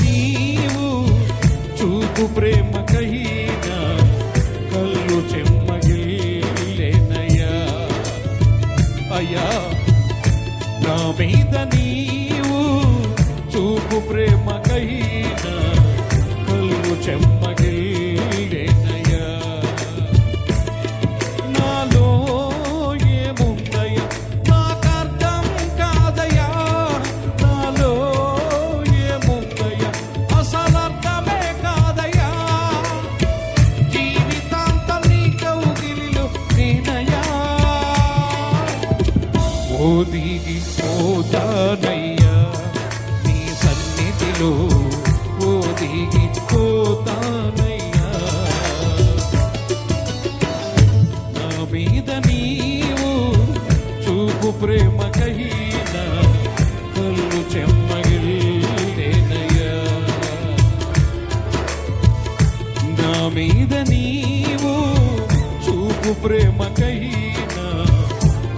నీవు చూపు ప్రేమ కహీనా కళ్ళు చెమ్మగిలేనయ్యా అయ్యా నా మీద నీవు చూపు ప్రేమ కహీనా కళ్ళు చెమ్మ ఓదిగి పోతానయ్యా నీ సన్నిధిలో ఓదిగి పోతానయ్యా నా మీద నీవు చూపు ప్రేమకైనా కళ్ళు చెమ్మగిల్లేనయ్యా. నా మీద నీవు చూపు ప్రేమకైనా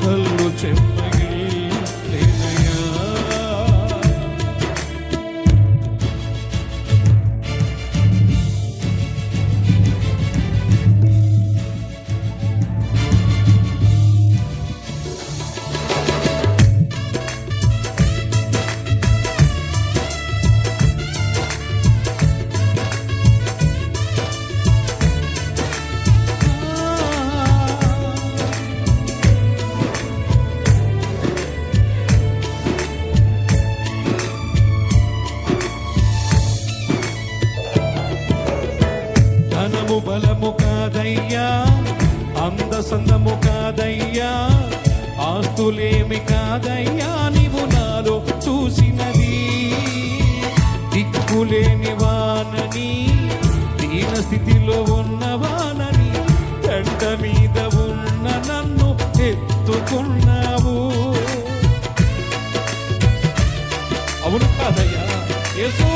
కళ్ళు చెమ్మగిల్లేనయ్యా బలము కాదయ్యా అందసందము కాదయ్యా ఆస్తులేమి కాదయ్యా నీవు నాలో చూసినది. దిక్కులేని వానని దీన స్థితిలో ఉన్నవానని తంట మీద ఉన్న నన్ను ఎత్తుకున్నావు. అవును కాదయ్యా యేసు.